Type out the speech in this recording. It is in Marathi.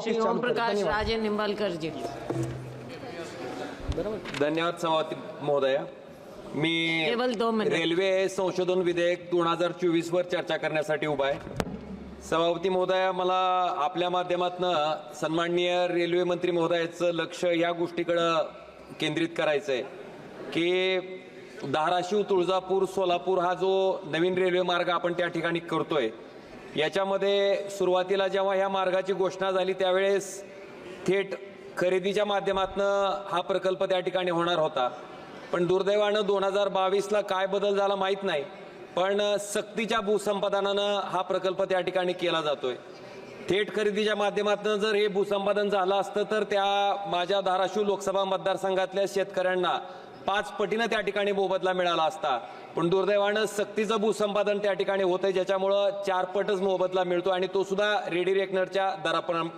श्री. राजे निंबाळकर जी. धन्यवाद सभापती महोदया. मी केवळ दोन मिनिट. रेल्वे संशोधन विधेयक दोन हजार चोवीस वर चर्चा करण्यासाठी उभा आहे. सभापती महोदया मला आपल्या माध्यमातून सन्माननीय रेल्वे मंत्री महोदयाचं लक्ष या गोष्टीकडं केंद्रित करायचं आहे की धाराशिव तुळजापूर सोलापूर हा जो नवीन रेल्वे मार्ग आपण त्या ठिकाणी करतोय याच्यामध्ये सुरुवातीला जेव्हा ह्या मार्गाची घोषणा झाली त्यावेळेस थेट खरेदीच्या माध्यमातून हा प्रकल्प त्या ठिकाणी होणार होता. पण दुर्दैवानं दोन हजार बावीसला काय बदल झाला माहीत नाही पण सक्तीच्या भूसंपादनानं हा प्रकल्प त्या ठिकाणी केला जातोय. थेट खरेदीच्या माध्यमातून जर हे भूसंपादन झालं असतं तर त्या माझ्या धाराशिव लोकसभा मतदारसंघातल्या शेतकऱ्यांना पाच पटीनं त्या ठिकाणी मोबदला मिळाला असता. पण दुर्दैवानं सक्तीचं भूसंपादन त्या ठिकाणी होतंय ज्याच्यामुळं चार पटच मोबदला मिळतो आणि तो सुद्धा रेडी रेकनरच्या दराप्रमाणे